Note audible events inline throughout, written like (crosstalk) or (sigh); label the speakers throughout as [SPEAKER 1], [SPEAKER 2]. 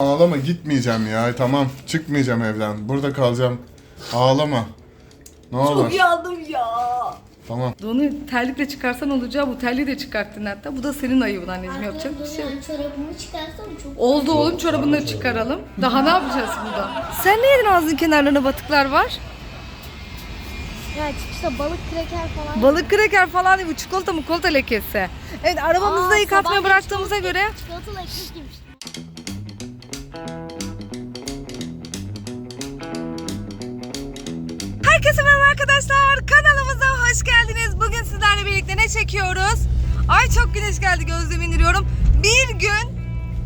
[SPEAKER 1] Ağlama gitmeyeceğim ya. Tamam çıkmayacağım evden. Burada kalacağım. Ağlama. Ne olur.
[SPEAKER 2] Çok yandım ya.
[SPEAKER 1] Tamam.
[SPEAKER 3] Donu terlikle çıkarsan olacağı bu terliği de çıkarttın hatta. Bu da senin ayıbın anneciğim yapacak bir şey yok.
[SPEAKER 2] Çorabımı çıkarsam çok
[SPEAKER 3] Oldu oğlum çorabını çıkaralım. Daha ne yapacağız burada? Sen ne yedin ağzının kenarlarına batıklar var?
[SPEAKER 2] Ya çıkışta balık kreker falan.
[SPEAKER 3] Balık kreker falan değil bu çikolata mı kolata lekesi. Evet arabamızı da
[SPEAKER 2] Aa,
[SPEAKER 3] yıkatmaya
[SPEAKER 2] sabah
[SPEAKER 3] bıraktığımıza
[SPEAKER 2] çikolata-
[SPEAKER 3] göre
[SPEAKER 2] Çikolatalı ekmek yemiştim.
[SPEAKER 3] Herkese merhaba arkadaşlar. Kanalımıza hoş geldiniz. Bugün sizlerle birlikte ne çekiyoruz? Ay çok güneş geldi gözlüğümü indiriyorum. Bir gün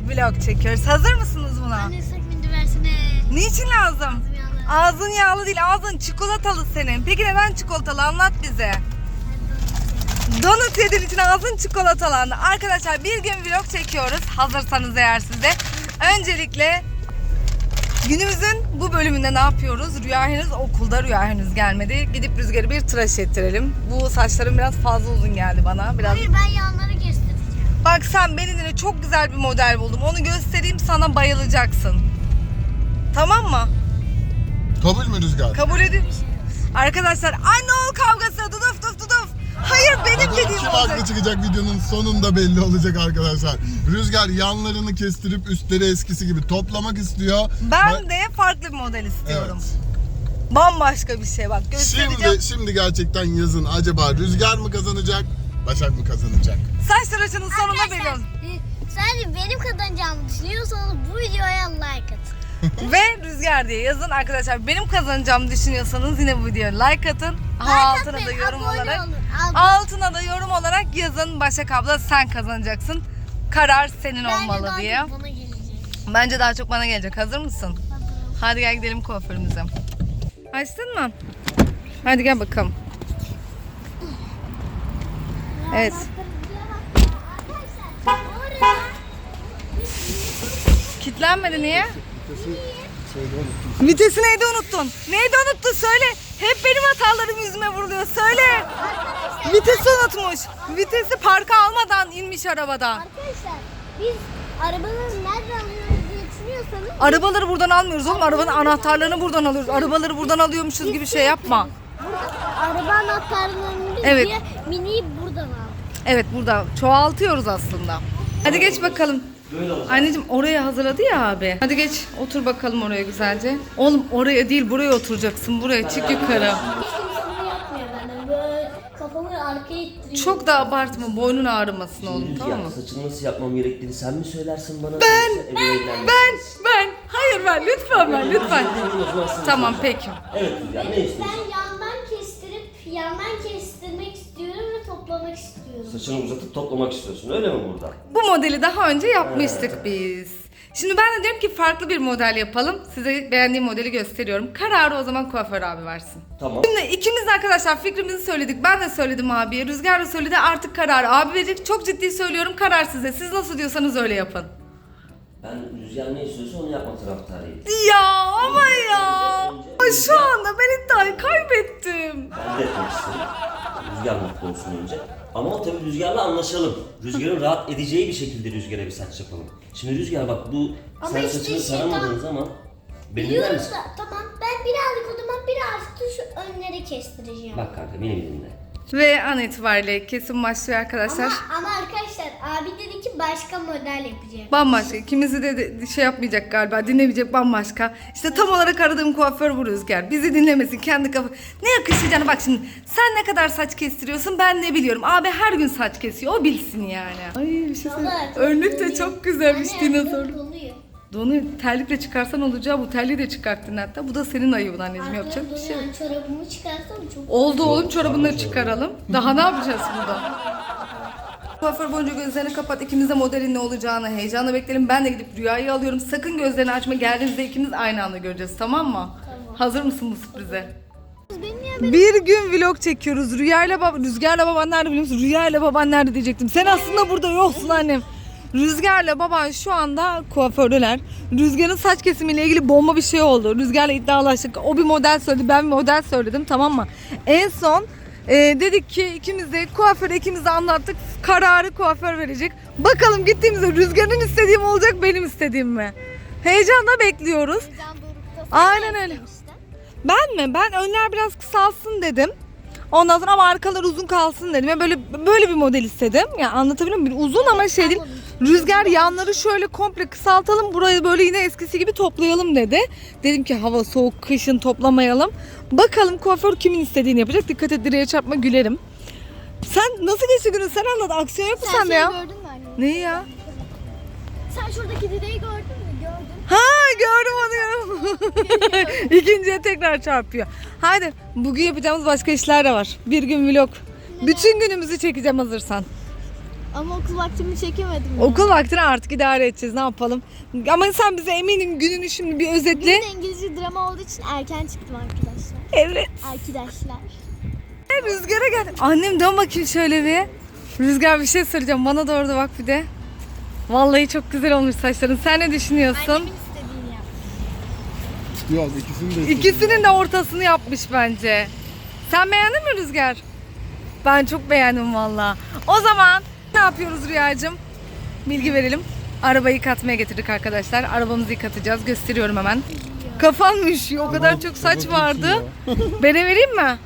[SPEAKER 3] vlog çekiyoruz. Hazır mısınız buna?
[SPEAKER 2] Anne versene.
[SPEAKER 3] Niçin lazım?
[SPEAKER 2] Ağzım yandı.
[SPEAKER 3] Ağzın yağlı değil, ağzın çikolatalı senin. Peki neden çikolatalı? Anlat bize. Donut yediğin için ağzın çikolatalandı. Arkadaşlar bir gün vlog çekiyoruz. Hazırsanız eğer siz de. Öncelikle günümüzün bu bölümünde ne yapıyoruz? Rüya henüz okulda, Rüya henüz gelmedi. Gidip Rüzgar'ı bir tıraş ettirelim. Bu saçlarım biraz fazla uzun geldi bana. Biraz
[SPEAKER 2] Hayır ben yanları kestireceğim.
[SPEAKER 3] Bak sen benim de çok güzel bir model buldum. Onu göstereyim sana bayılacaksın. Tamam mı?
[SPEAKER 1] Kabul mü Rüzgar?
[SPEAKER 3] Kabul edin. Arkadaşlar anne oğul kavgası duduf duf duduf. Hayır benim dediğim
[SPEAKER 1] kim
[SPEAKER 3] olacak.
[SPEAKER 1] haklı çıkacak videonun sonunda belli olacak arkadaşlar. Rüzgar yanlarını kestirip üstleri eskisi gibi toplamak istiyor.
[SPEAKER 3] Ben
[SPEAKER 1] Ba-
[SPEAKER 3] de farklı bir model istiyorum.
[SPEAKER 1] Evet.
[SPEAKER 3] Bambaşka bir şey bak göstereceğim.
[SPEAKER 1] Şimdi, şimdi gerçekten yazın acaba Rüzgar mı kazanacak, Başak mı kazanacak?
[SPEAKER 3] Saç tıraşının sonunda belli olacak.
[SPEAKER 2] e, Sadece benim kazanacağımı düşünüyorsanız bu videoya like atın.
[SPEAKER 3] Ve Rüzgar diye yazın arkadaşlar. Benim kazanacağımı düşünüyorsanız yine bu videoya like atın. Ha, altına da yorum olarak.
[SPEAKER 2] olun. Al-
[SPEAKER 3] Altına da yorum olarak yazın. Başak abla sen kazanacaksın. Karar senin
[SPEAKER 2] Bence
[SPEAKER 3] olmalı
[SPEAKER 2] daha
[SPEAKER 3] diye.
[SPEAKER 2] çok Bana gelecek.
[SPEAKER 3] Bence daha çok bana gelecek. Hazır mısın?
[SPEAKER 2] Hazırım.
[SPEAKER 3] Hadi gel gidelim kuaförümüze. Açtın mı? Hadi gel bakalım. Evet. Kitlenmedi niye? Vitesi neydi unuttun? Neydi unuttun söyle. Hep benim hatalarım yüzüme vuruluyor. Söyle. Vitesi unutmuş. Vitesi parka almadan inmiş arabadan.
[SPEAKER 2] Arkadaşlar biz arabaları nereden alıyoruz diye düşünüyorsanız
[SPEAKER 3] Arabaları buradan almıyoruz oğlum. Arabanın anahtarlarını buradan alıyoruz. Arabaları buradan alıyormuşuz gibi şey yapma.
[SPEAKER 2] araba anahtarlarını
[SPEAKER 3] Evet.
[SPEAKER 2] diye miniyi buradan aldık.
[SPEAKER 3] Evet burada çoğaltıyoruz aslında. Hadi geç bakalım. Anneciğim oraya hazırladı ya abi. Hadi geç otur bakalım oraya güzelce. Oğlum oraya değil buraya oturacaksın. Buraya çık yukarı.
[SPEAKER 2] Hiç kimse bunu yapmıyor benden. Böyle kafamı arkaya ittiriyor.
[SPEAKER 3] Çok da abartma boynun ağrımasın oğlum tamam mı?
[SPEAKER 4] saçını nasıl yapmam gerektiğini sen mi söylersin bana?
[SPEAKER 3] Ben? Ben, ben. Hayır ben lütfen ben lütfen. Tamam peki.
[SPEAKER 4] Evet Rüzgar ne istiyorsun?
[SPEAKER 2] Ben yandan kestirip yandan ve toplamak istiyorum.
[SPEAKER 4] Saçını uzatıp toplamak istiyorsun öyle mi burada?
[SPEAKER 3] Bu modeli daha önce yapmıştık biz. Şimdi ben de diyorum ki farklı bir model yapalım. Size beğendiğim modeli gösteriyorum. Kararı o zaman kuaför abi versin.
[SPEAKER 4] Tamam.
[SPEAKER 3] Şimdi ikimiz de arkadaşlar fikrimizi söyledik. Ben de söyledim abiye. Rüzgar da söyledi. Artık kararı abi verecek. Çok ciddi söylüyorum. Karar size. Siz nasıl diyorsanız öyle yapın.
[SPEAKER 4] Ben Rüzgar ne istiyorsa onu yapma taraftarıyım.
[SPEAKER 3] Ya ama ya. Ama Şu anda ben iddiayı kaybettim.
[SPEAKER 4] Ben de etmek isterim. Rüzgar mutlu olsun önce. Ama tabii Rüzgar'la anlaşalım. Rüzgar'ın rahat edeceği bir şekilde Rüzgar'a bir saç yapalım. Şimdi Rüzgar bak bu
[SPEAKER 2] Ama
[SPEAKER 4] sen
[SPEAKER 2] işte
[SPEAKER 4] saçını
[SPEAKER 2] şey
[SPEAKER 4] taramadığın zaman beni dinler
[SPEAKER 2] Biliyoruz
[SPEAKER 4] misin?
[SPEAKER 2] da tamam ben birazcık o zaman birazcık da şu önleri kestireceğim.
[SPEAKER 4] Bak kanka beni bir dinle.
[SPEAKER 3] Ve an itibariyle kesim başlıyor arkadaşlar.
[SPEAKER 2] Ama, ama arkadaşlar abi dedi ki başka model yapacağım.
[SPEAKER 3] Bambaşka. İkimizi de, de şey yapmayacak galiba. Dinlemeyecek bambaşka. İşte tam olarak aradığım kuaför bu Rüzgar. Bizi dinlemesin. Kendi kafa... Ne yakışacağını bak şimdi. Sen ne kadar saç kestiriyorsun ben ne biliyorum. Abi her gün saç kesiyor. O bilsin yani. Ay bir şey söyleyeyim.
[SPEAKER 2] Vallahi çok
[SPEAKER 3] Önlük de çok güzelmiş
[SPEAKER 2] Anne,
[SPEAKER 3] dinozor.
[SPEAKER 2] doluyor.
[SPEAKER 3] Donu terlikle çıkarsan olacağı bu terliği de çıkarttın hatta. Bu da senin ayıbın anneciğim yapacak bir şey. yok.
[SPEAKER 2] Yani çorabımı çıkarsam çok
[SPEAKER 3] Oldu oğlum çorabını çıkaralım. Daha ne yapacağız burada? Kuaför boyunca gözlerini kapat. İkimiz de modelin ne olacağını heyecanla bekleyelim. Ben de gidip rüyayı alıyorum. Sakın gözlerini açma. Geldiğimizde ikimiz aynı anda göreceğiz tamam mı?
[SPEAKER 2] Tamam.
[SPEAKER 3] Hazır mısın bu sürprize? Bir gün vlog çekiyoruz. Rüyayla baba, Rüzgar'la baban nerede biliyor musun? Rüyayla baban nerede diyecektim. Sen aslında burada yoksun annem. Rüzgar'la baban şu anda kuafördeler. Rüzgar'ın saç kesimiyle ilgili bomba bir şey oldu. Rüzgar'la iddialaştık. O bir model söyledi, ben bir model söyledim tamam mı? En son e, dedik ki ikimiz de kuaföre ikimiz de anlattık. Kararı kuaför verecek. Bakalım gittiğimizde Rüzgar'ın istediği mi olacak benim istediğim mi? Heyecanla bekliyoruz.
[SPEAKER 2] Heyecan dorukta.
[SPEAKER 3] Aynen öyle. Ben mi? Ben önler biraz kısalsın dedim. Ondan sonra ama arkalar uzun kalsın dedim. Yani böyle böyle bir model istedim. Ya yani anlatabiliyor muyum? Uzun ama şey değil. Rüzgar yanları şöyle komple kısaltalım. Burayı böyle yine eskisi gibi toplayalım dedi. Dedim ki hava soğuk, kışın toplamayalım. Bakalım kuaför kimin istediğini yapacak. Dikkat et direğe çarpma gülerim. Sen nasıl geçti günün? Sen anlat. Aksiyon yok mu
[SPEAKER 2] Sen
[SPEAKER 3] sende
[SPEAKER 2] şey
[SPEAKER 3] ya?
[SPEAKER 2] gördün mü anne?
[SPEAKER 3] Neyi ya?
[SPEAKER 2] Sen şuradaki direği gördün mü? Gördüm.
[SPEAKER 3] Ha gördüm onu. (laughs) İkinciye tekrar çarpıyor. Haydi bugün yapacağımız başka işler de var. Bir gün vlog. Bütün günümüzü çekeceğim hazırsan.
[SPEAKER 2] Ama okul vaktimi çekemedim. ya.
[SPEAKER 3] Okul vaktini artık idare edeceğiz ne yapalım. Ama sen bize eminim gününü şimdi bir özetle.
[SPEAKER 2] Bugün de İngilizce drama olduğu için erken çıktım arkadaşlar.
[SPEAKER 3] Evet.
[SPEAKER 2] Arkadaşlar.
[SPEAKER 3] Rüzgara gel. Annem dön bakayım şöyle bir. Rüzgar bir şey söyleyeceğim. Bana doğru da bak bir de. Vallahi çok güzel olmuş saçların. Sen ne düşünüyorsun?
[SPEAKER 2] Annemin istediğini yap.
[SPEAKER 1] Yok ikisini de
[SPEAKER 3] İkisinin de ortasını yapmış bence. Sen beğendin mi Rüzgar? Ben çok beğendim valla. O zaman ne yapıyoruz Rüyacığım? Bilgi verelim. Arabayı yıkatmaya getirdik arkadaşlar. Arabamızı yıkatacağız. Gösteriyorum hemen. Kafan mı üşüyor? O kadar çok saç vardı. (laughs) Bere vereyim mi?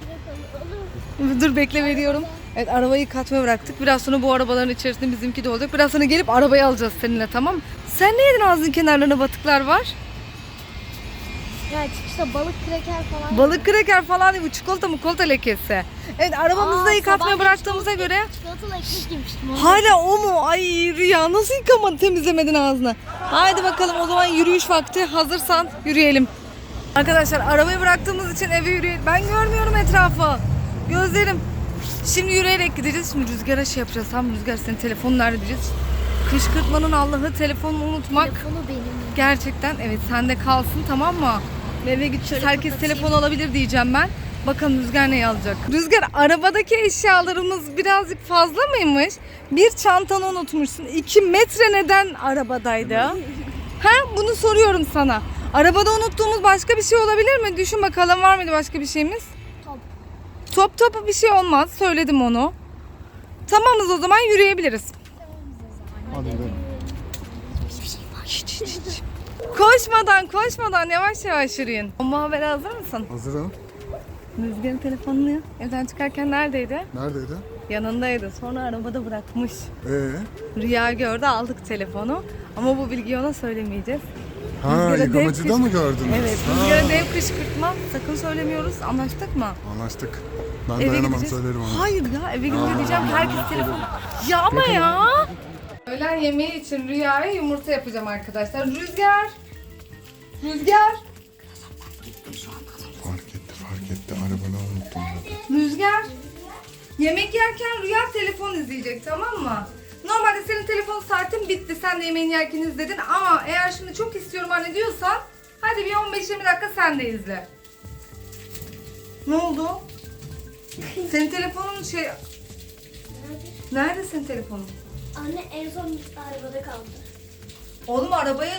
[SPEAKER 3] Dur bekle veriyorum. Evet arabayı yıkatmaya bıraktık. Biraz sonra bu arabaların içerisinde bizimki de olacak. Biraz sonra gelip arabayı alacağız seninle tamam mı? Sen ne yedin ağzının kenarlarına batıklar var?
[SPEAKER 2] Ya çıkışta balık kreker falan.
[SPEAKER 3] Balık kreker falan değil bu çikolata mı kolata lekesi. Evet arabamızı da yıkatmaya bıraktığımıza göre
[SPEAKER 2] Çikolatalı ekmek yemiştim. onu.
[SPEAKER 3] hala o mu? Ay Rüya nasıl yıkamadın temizlemedin ağzını? Haydi bakalım o zaman yürüyüş vakti hazırsan yürüyelim. Arkadaşlar arabayı bıraktığımız için eve yürüyelim. Ben görmüyorum etrafı. Gözlerim. Şimdi yürüyerek gideceğiz. Şimdi rüzgara şey yapacağız. Tam rüzgar senin telefonun nerede diyeceğiz. Kışkırtmanın Allah'ı telefonunu unutmak.
[SPEAKER 2] Telefonu benim.
[SPEAKER 3] Gerçekten evet sende kalsın tamam mı? Ve Eve gideceğiz herkes
[SPEAKER 2] kapatayım.
[SPEAKER 3] telefon alabilir diyeceğim ben. Bakalım Rüzgar neyi alacak? Rüzgar arabadaki eşyalarımız birazcık fazla mıymış? Bir çantanı unutmuşsun. 2 metre neden arabadaydı? ha bunu soruyorum sana. Arabada unuttuğumuz başka bir şey olabilir mi? Düşün bakalım var mıydı başka bir şeyimiz?
[SPEAKER 2] Top.
[SPEAKER 3] Top topu bir şey olmaz. Söyledim onu. Tamamız o zaman yürüyebiliriz.
[SPEAKER 1] Hadi gidelim.
[SPEAKER 3] Koşmadan koşmadan yavaş yavaş yürüyün. Bomba haber hazır mısın?
[SPEAKER 1] Hazırım.
[SPEAKER 3] Rüzgar'ın telefonunu evden çıkarken neredeydi?
[SPEAKER 1] Neredeydi?
[SPEAKER 3] Yanındaydı. Sonra arabada bırakmış.
[SPEAKER 1] Ee?
[SPEAKER 3] Rüya gördü aldık telefonu. Ama bu bilgiyi ona söylemeyeceğiz.
[SPEAKER 1] Ha
[SPEAKER 3] Rüzgar'a dev
[SPEAKER 1] yıkamacıda
[SPEAKER 3] kış-
[SPEAKER 1] mı gördünüz?
[SPEAKER 3] Evet.
[SPEAKER 1] Ha,
[SPEAKER 3] Rüzgar'a dev kışkırtma. Sakın söylemiyoruz. Anlaştık mı?
[SPEAKER 1] Anlaştık. Ben dayanamam söylerim onu.
[SPEAKER 3] Hayır ya eve gidince diyeceğim herkes telefon. Ya ama ya. Öğlen yemeği için Rüya'ya yumurta yapacağım arkadaşlar. Rüzgar. Rüzgar.
[SPEAKER 1] Fark etti fark etti. Arabanı unuttum.
[SPEAKER 3] Rüzgar. Yemek yerken Rüya telefon izleyecek tamam mı? Normalde senin telefon saatin bitti. Sen de yemeğini yerken izledin ama eğer şimdi çok istiyorum anne diyorsan hadi bir 15-20 dakika sen de izle. Ne oldu? (laughs) Senin telefonun şey... Nerede senin telefonun?
[SPEAKER 2] Anne en son arabada kaldı.
[SPEAKER 3] Oğlum arabayı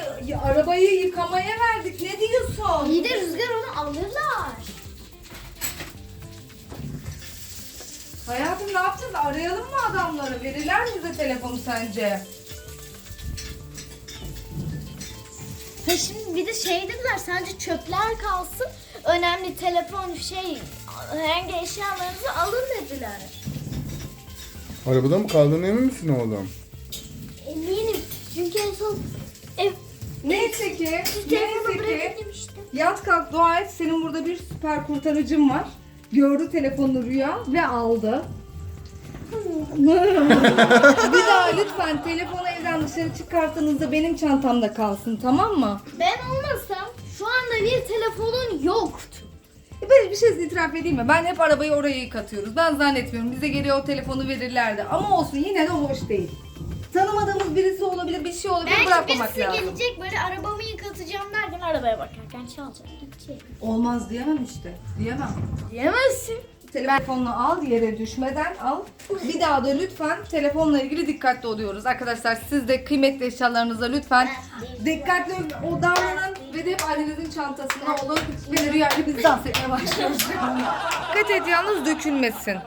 [SPEAKER 3] arabayı yıkamaya verdik. Ne diyorsun?
[SPEAKER 2] İyi de rüzgar onu alırlar.
[SPEAKER 3] Hayatım ne yapacağız? Arayalım mı adamları? Verirler mi bize telefonu sence?
[SPEAKER 2] Ha şimdi bir de şey dediler sadece çöpler kalsın. Önemli telefon şey herhangi eşyalarınızı alın dediler.
[SPEAKER 1] Arabada mı kaldın emin misin oğlum?
[SPEAKER 2] Eminim. Çünkü en son
[SPEAKER 3] Neyse ki, neyse ki. Yat kalk dua et. Senin burada bir süper kurtarıcın var. Gördü telefonu Rüya ve aldı. (laughs) bir daha lütfen telefonu evden dışarı çıkarttığınızda benim çantamda kalsın tamam mı?
[SPEAKER 2] Ben olmasam şu anda bir telefonun yoktu.
[SPEAKER 3] E, Ben bir şey itiraf edeyim mi? Ben hep arabayı oraya yıkatıyoruz. Ben zannetmiyorum. Bize geriye o telefonu verirlerdi. Ama olsun yine de hoş değil. Tanımadığımız birisi olabilir, bir şey olabilir.
[SPEAKER 2] Belki
[SPEAKER 3] bırakmamak
[SPEAKER 2] birisi
[SPEAKER 3] lazım.
[SPEAKER 2] gelecek böyle arabamı yıkatacağım derken arabaya bakarken çalacak gidecek.
[SPEAKER 3] Olmaz diyemem işte. Diyemem.
[SPEAKER 2] Diyemezsin.
[SPEAKER 3] Telefonunu al yere düşmeden al. Bir daha da lütfen telefonla ilgili dikkatli oluyoruz. Arkadaşlar siz de kıymetli eşyalarınıza lütfen dikkatli o davranın ve de hep annenizin çantasına olun. Ve rüyayla biz dans etmeye başlıyoruz. Dikkat et yalnız dökülmesin.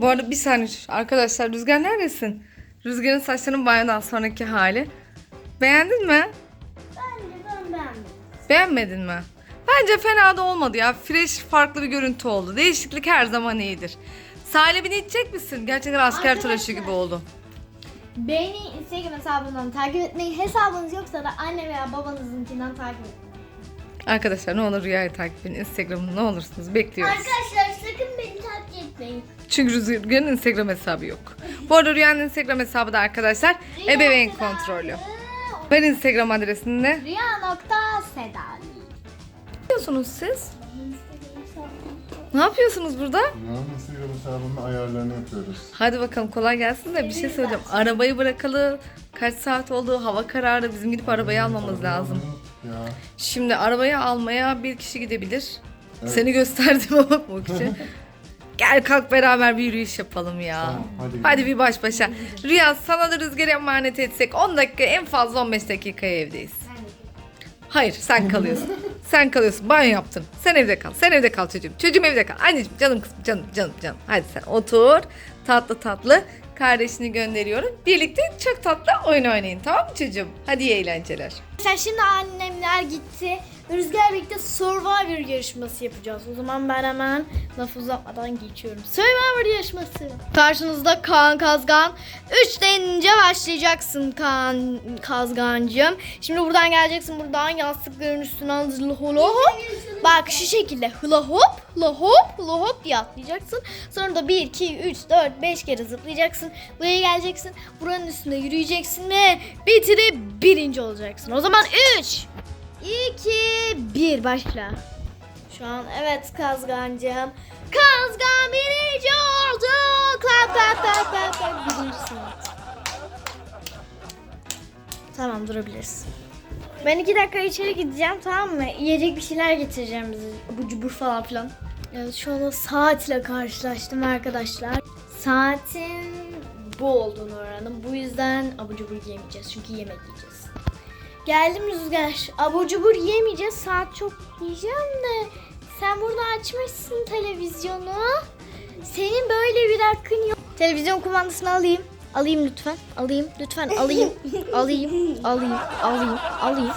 [SPEAKER 2] Bu arada
[SPEAKER 3] bir saniye arkadaşlar Rüzgar neredesin? Rüzgar'ın saçlarının banyodan sonraki hali. Beğendin mi?
[SPEAKER 2] Bence ben beğendim.
[SPEAKER 3] Beğenmedin mi? Bence fena da olmadı ya. Fresh farklı bir görüntü oldu. Değişiklik her zaman iyidir. Salebini içecek misin? Gerçekten asker tıraşı gibi oldu.
[SPEAKER 2] Beni Instagram hesabından takip etmeyi, hesabınız yoksa da anne veya babanızınkinden takip etmeyi.
[SPEAKER 3] Arkadaşlar ne olur Rüya'yı takip edin. Instagram'ını ne olursunuz bekliyoruz.
[SPEAKER 2] Arkadaşlar sakın beni.
[SPEAKER 3] Çünkü Rüzgar'ın Instagram hesabı yok. Bu arada Rüya'nın Instagram hesabı da arkadaşlar ebeveyn kontrolü. Ben Instagram adresini ne
[SPEAKER 2] Rüya.sedali.
[SPEAKER 3] yapıyorsunuz siz? Ne yapıyorsunuz burada?
[SPEAKER 1] Ya Instagram hesabının ayarlarını yapıyoruz.
[SPEAKER 3] Hadi bakalım kolay gelsin de bir şey söyleyeceğim. Arabayı bırakalı kaç saat oldu? Hava kararı. Bizim gidip arabayı almamız lazım.
[SPEAKER 1] Ya.
[SPEAKER 3] Şimdi arabayı almaya bir kişi gidebilir. Seni gösterdiğime bakmak (laughs) için. Gel kalk beraber bir yürüyüş yapalım ya.
[SPEAKER 1] Tamam, hadi
[SPEAKER 3] hadi bir baş başa. Rüya sana da rüzgar emanet etsek 10 dakika en fazla 15 dakikaya evdeyiz. Hayır sen kalıyorsun. (laughs) sen kalıyorsun. Banyo yaptın. Sen evde kal. Sen evde kal çocuğum. Çocuğum evde kal. Anneciğim canım kızım canım canım canım. Hadi sen otur. Tatlı tatlı. Kardeşini gönderiyorum. Birlikte çok tatlı oyun oynayın. Tamam mı çocuğum? Hadi iyi eğlenceler.
[SPEAKER 2] Sen şimdi annemler gitti. Rüzgar birlikte Survivor yarışması yapacağız. O zaman ben hemen laf uzatmadan geçiyorum. Survivor yarışması. Karşınızda Kaan Kazgan. 3 denince başlayacaksın Kaan Kazgancığım. Şimdi buradan geleceksin. Buradan yastıkların üstüne hızlı hula hop. Bak şu şekilde hula hop, hula hop, hula hop diye atlayacaksın. Sonra da 1, 2, 3, 4, 5 kere zıplayacaksın. Buraya geleceksin. Buranın üstünde yürüyeceksin ve bitirip birinci olacaksın. O zaman 3, 2, 1 başla. Şu an evet Kazgancığım. Kazgan birinci oldu. Klap klap klap klap klap. Birincisin. Tamam durabilirsin. Ben iki dakika içeri gideceğim tamam mı? Yiyecek bir şeyler getireceğim bize. Bu cubur falan filan. Evet şu anda saatle karşılaştım arkadaşlar. Saatin bu olduğunu öğrendim. Bu yüzden abur cubur yemeyeceğiz. Çünkü yemek yiyeceğiz. Geldim Rüzgar. Abur cubur yemeyeceğiz. Saat çok yiyeceğim de. Sen burada açmışsın televizyonu. Senin böyle bir hakkın yok. Televizyon kumandasını alayım. Alayım lütfen. Alayım. Lütfen alayım. (laughs) alayım. Alayım. Alayım. Alayım.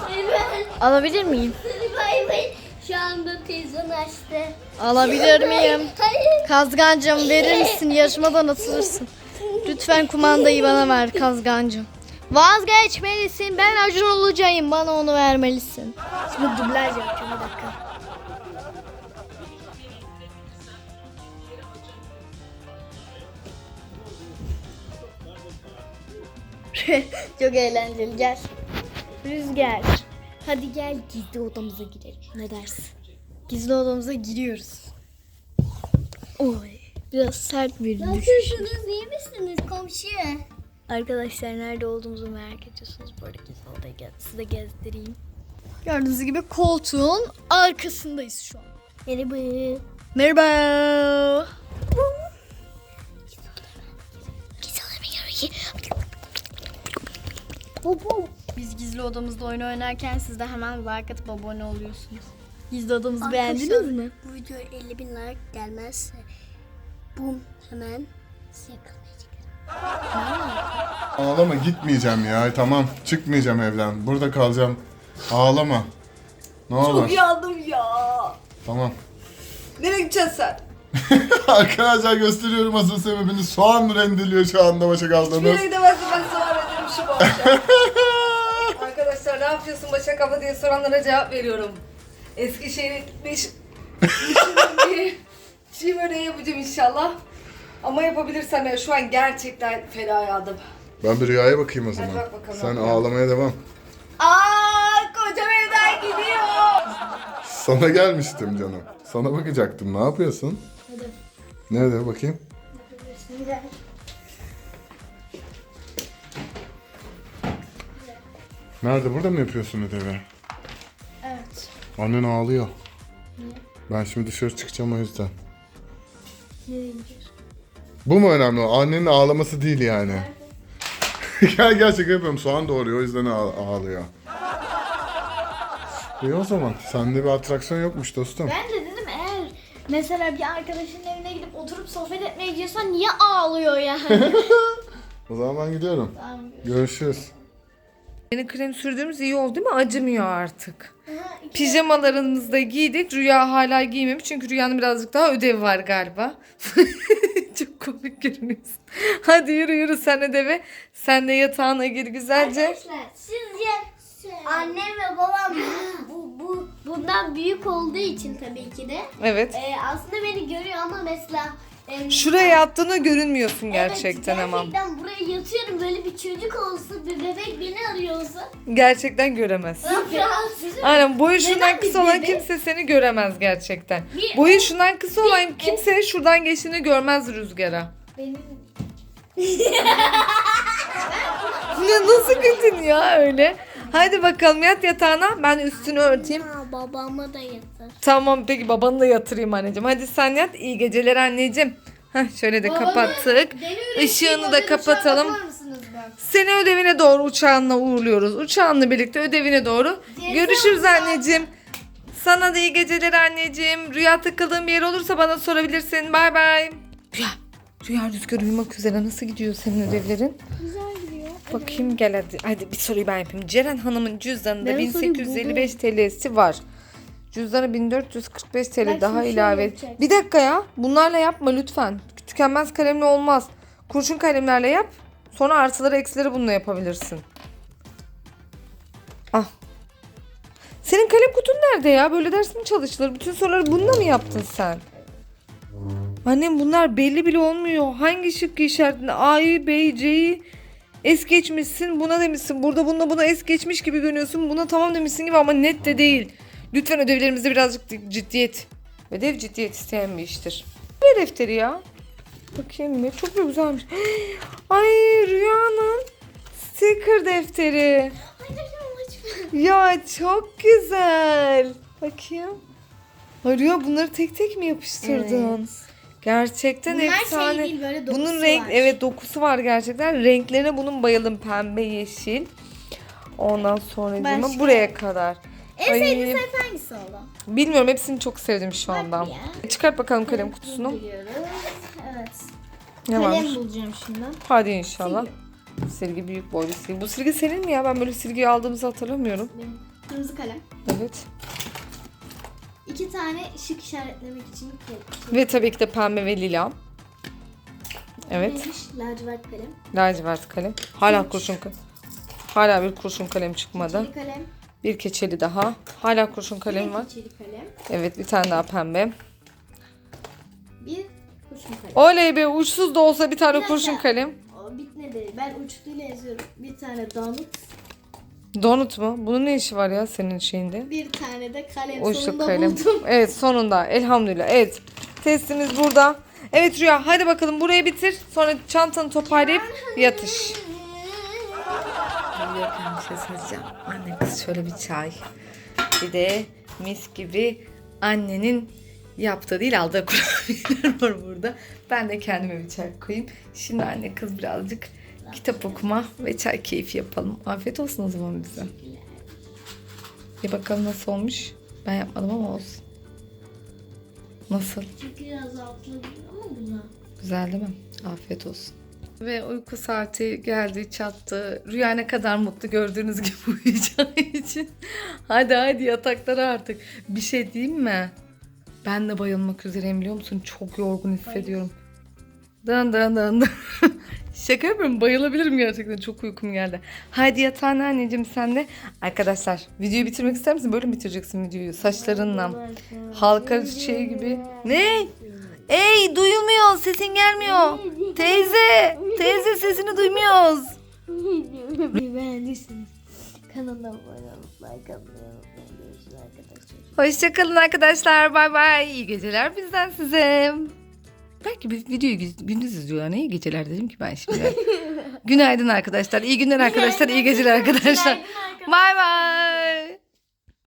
[SPEAKER 2] Alabilir miyim?
[SPEAKER 5] Bay bay. Şu anda televizyon açtı.
[SPEAKER 2] Alabilir miyim?
[SPEAKER 5] Hayır.
[SPEAKER 2] Kazgancım verir misin? Yarışmadan atılırsın. Lütfen kumandayı bana ver Kazgancım. Vazgeçmelisin. Ben Acun olacağım. Bana onu vermelisin. Şimdi dublaj yapacağım bir dakika. (laughs) Çok eğlenceli gel. Rüzgar. Hadi gel gizli odamıza girelim. Ne dersin? Gizli odamıza giriyoruz. Oy. Biraz sert bir düşüş.
[SPEAKER 5] Nasılsınız? İyi misiniz komşu?
[SPEAKER 2] Arkadaşlar nerede olduğumuzu merak ediyorsunuz. Böyle gizli odaya gel size gezdireyim. Gördüğünüz gibi koltuğun arkasındayız şu an.
[SPEAKER 5] Merhaba.
[SPEAKER 2] Merhaba. Biz gizli odamızda oyun oynarken siz de hemen like atıp abone oluyorsunuz. Gizli odamızı beğendiniz mi?
[SPEAKER 5] Bu video 50 bin like gelmezse bum hemen size yakalayacak. (laughs)
[SPEAKER 1] Ağlama gitmeyeceğim ya. Tamam çıkmayacağım evden. Burada kalacağım. Ağlama. Ne olur.
[SPEAKER 3] yandım ya.
[SPEAKER 1] Tamam.
[SPEAKER 3] Nereye gideceksin sen? (laughs)
[SPEAKER 1] Arkadaşlar gösteriyorum asıl sebebini. Soğan rendeliyor şu anda başa kaldığımız.
[SPEAKER 3] Nereye gidemezsin ben soğan ödemişim bu akşam. Arkadaşlar ne yapıyorsun Başak abla diye soranlara cevap veriyorum. Eskişehir'e gitmiş. Çiğ böreği yapacağım inşallah. Ama yapabilirsem ya şu an gerçekten fena yağdım.
[SPEAKER 1] Ben bir rüyaya bakayım o zaman.
[SPEAKER 3] bak bakalım,
[SPEAKER 1] Sen ağlamaya devam.
[SPEAKER 3] Aa kocam evden gidiyor.
[SPEAKER 1] Sana gelmiştim canım. Sana bakacaktım. Ne yapıyorsun? Nerede bakayım? Nerede? Burada mı yapıyorsun ödevi?
[SPEAKER 2] Evet.
[SPEAKER 1] Annen ağlıyor. Ben şimdi dışarı çıkacağım o yüzden. Bu mu önemli? Annenin ağlaması değil yani. (laughs) Gel gerçekten yapıyorum. Soğan doğuruyor o yüzden ağ- ağlıyor. İyi o zaman. Sende bir atraksiyon yokmuş dostum.
[SPEAKER 2] Ben de dedim eğer mesela bir arkadaşının evine gidip oturup sohbet etmeye gidiyorsan niye ağlıyor yani? (laughs)
[SPEAKER 1] O zaman ben gidiyorum.
[SPEAKER 2] Tamam.
[SPEAKER 1] Görüşürüz.
[SPEAKER 3] Yeni krem sürdüğümüz iyi oldu değil mi? Acımıyor artık. Pijamalarımızı da giydik. Rüya hala giymemiş çünkü Rüya'nın birazcık daha ödevi var galiba. (laughs) Çok komik görünüyorsun. Hadi yürü yürü sen ödeve. Sen de yatağına gir güzelce.
[SPEAKER 5] Sizce annem ve babam bu, bu, bu bundan büyük olduğu için tabii ki de
[SPEAKER 3] Evet.
[SPEAKER 5] e, aslında beni görüyor ama mesela e,
[SPEAKER 3] Şuraya yattığında görünmüyorsun
[SPEAKER 5] Evet,
[SPEAKER 3] gerçekten ama.
[SPEAKER 5] Gerçekten buraya yatıyorum böyle bir çocuk olsa bir bebek beni arıyor olsa.
[SPEAKER 3] Gerçekten göremez.
[SPEAKER 5] Rahatsız.
[SPEAKER 3] Aynen boyu şundan kısa
[SPEAKER 5] bir
[SPEAKER 3] olan
[SPEAKER 5] bebek?
[SPEAKER 3] kimse seni göremez gerçekten.
[SPEAKER 5] Bir-
[SPEAKER 3] Boyu şundan kısa olan kimse şuradan geçtiğini görmez rüzgara.
[SPEAKER 5] Benim
[SPEAKER 3] Ya nasıl güldün ya öyle? Hadi bakalım yat yatağına ben üstünü örteyim.
[SPEAKER 5] Babama da yatır.
[SPEAKER 3] Tamam peki babanı da yatırayım anneciğim. Hadi sen yat iyi geceler anneciğim. Heh, şöyle de kapattık. Işığını da kapatalım. Seni ödevine doğru uçağınla uğurluyoruz. Uçağınla birlikte ödevine doğru. Görüşürüz anneciğim. Sana da iyi geceler anneciğim. Rüya takıldığın bir yer olursa bana sorabilirsin. Bay bay. Rüya. Rüya Rüzgar uyumak üzere. Nasıl gidiyor senin ödevlerin?
[SPEAKER 5] Güzel.
[SPEAKER 3] Bakayım gel hadi. Hadi bir soruyu ben yapayım. Ceren Hanım'ın cüzdanında
[SPEAKER 5] Ben soruyu
[SPEAKER 3] 1855 TL'si var. Cüzdana 1445 TL
[SPEAKER 5] Bak
[SPEAKER 3] daha
[SPEAKER 5] şimdi şöyle
[SPEAKER 3] ilave.
[SPEAKER 5] yapacak.
[SPEAKER 3] Bir dakika ya. Bunlarla yapma lütfen. Tükenmez kalemle olmaz. Kurşun kalemlerle yap. Sonra artıları eksileri bununla yapabilirsin. Ah. Senin kalem kutun nerede ya? Böyle ders mi çalışılır? Bütün soruları bununla mı yaptın sen? Annem bunlar belli bile olmuyor. Hangi şıkkı işaretinde? A'yı, B'yi, C'yi es geçmişsin. Buna demişsin. Burada bununla buna es geçmiş gibi görünüyorsun. Buna tamam demişsin gibi ama net de değil. Lütfen ödevlerimizde birazcık ciddiyet. Ödev ciddiyet isteyen bir iştir. Ne defteri ya? Bakayım bir. Çok da güzelmiş. (gasps) Ay Rüya'nın sticker defteri. Ya çok güzel. Bakayım. Ay Rüya bunları tek tek mi yapıştırdın? Gerçekten
[SPEAKER 2] Bunlar şey
[SPEAKER 3] efsane.
[SPEAKER 2] değil, böyle dokusu
[SPEAKER 3] bunun renk
[SPEAKER 2] var.
[SPEAKER 3] evet dokusu var gerçekten. Renklerine bunun bayıldım pembe yeşil. Ondan sonra
[SPEAKER 2] Başka?
[SPEAKER 3] buraya kadar.
[SPEAKER 2] En
[SPEAKER 3] Ay.
[SPEAKER 2] sevdiğin sayfa hangisi oldu?
[SPEAKER 3] Bilmiyorum hepsini çok sevdim şu anda. Çıkart bakalım kalem kutusunu.
[SPEAKER 2] Biliyoruz. Evet.
[SPEAKER 3] Ne varmış?
[SPEAKER 2] Kalem bulacağım şimdi.
[SPEAKER 3] Hadi inşallah. Silgi büyük boylu silgi. Bu silgi senin mi ya? Ben böyle silgiyi aldığımızı hatırlamıyorum.
[SPEAKER 2] Benim kırmızı kalem.
[SPEAKER 3] Evet.
[SPEAKER 2] İki tane şık işaretlemek için kalem.
[SPEAKER 3] Ve tabii ki de pembe ve lila. Evet.
[SPEAKER 2] Neymiş? Lacivert kalem.
[SPEAKER 3] Lacivert kalem. Hala kurşun kalem. Hala bir kurşun kalem çıkmadı.
[SPEAKER 2] Keçeli kalem.
[SPEAKER 3] Bir keçeli daha. Hala kurşun kalem var.
[SPEAKER 2] keçeli kalem.
[SPEAKER 3] Evet bir tane daha pembe.
[SPEAKER 2] Bir kurşun kalem.
[SPEAKER 3] Oley be uçsuz da olsa bir tane
[SPEAKER 2] Bir dakika.
[SPEAKER 3] kurşun kalem.
[SPEAKER 2] O bitmedi. Ben uçluyla yazıyorum. Bir tane donut.
[SPEAKER 3] Donut mu? Bunun ne işi var ya senin şeyinde?
[SPEAKER 2] Bir tane de kalem.
[SPEAKER 3] Uçlu
[SPEAKER 2] Sonunda
[SPEAKER 3] kalem.
[SPEAKER 2] buldum. (laughs)
[SPEAKER 3] Evet sonunda elhamdülillah. Evet testimiz burada. Evet Rüya hadi bakalım burayı bitir. Sonra çantanı toparlayıp yatış. bir şey söyleyeceğim. Anne kız şöyle bir çay. Bir de mis gibi annenin yaptığı değil aldığı kurabiyeler (laughs) var burada. Ben de kendime bir çay koyayım. Şimdi anne kız birazcık kitap okuma ve çay keyfi yapalım. Afiyet olsun o zaman bize. Bir bakalım nasıl olmuş. Ben yapmadım ama olsun. Nasıl? Güzel değil mi? Afiyet olsun. Ve uyku saati geldi çattı. Rüya ne kadar mutlu gördüğünüz gibi (laughs) uyuyacağı için. Hadi hadi yataklara artık. Bir şey diyeyim mi? Ben de bayılmak üzereyim biliyor musun? Çok yorgun hissediyorum. Dın dın dın dın. (laughs) Şaka yapıyorum bayılabilirim gerçekten çok uykum geldi. Hadi yatağına anneciğim sen de. Arkadaşlar videoyu bitirmek ister misin? Böyle mi bitireceksin videoyu? Saçlarınla. Halka şey gibi. Ne? Ey duyulmuyor sesin gelmiyor. Teyze teyze sesini duymuyoruz.
[SPEAKER 2] Beğendiyseniz kanala abone olup like atmayı unutmayın. Görüşürüz arkadaşlar.
[SPEAKER 3] Hoşçakalın arkadaşlar bay bay. İyi geceler bizden size. Belki bir videoyu gündüz izliyorlar. Ne iyi geceler dedim ki ben şimdi. Günaydın arkadaşlar. İyi günler arkadaşlar. iyi geceler arkadaşlar. Bay bay.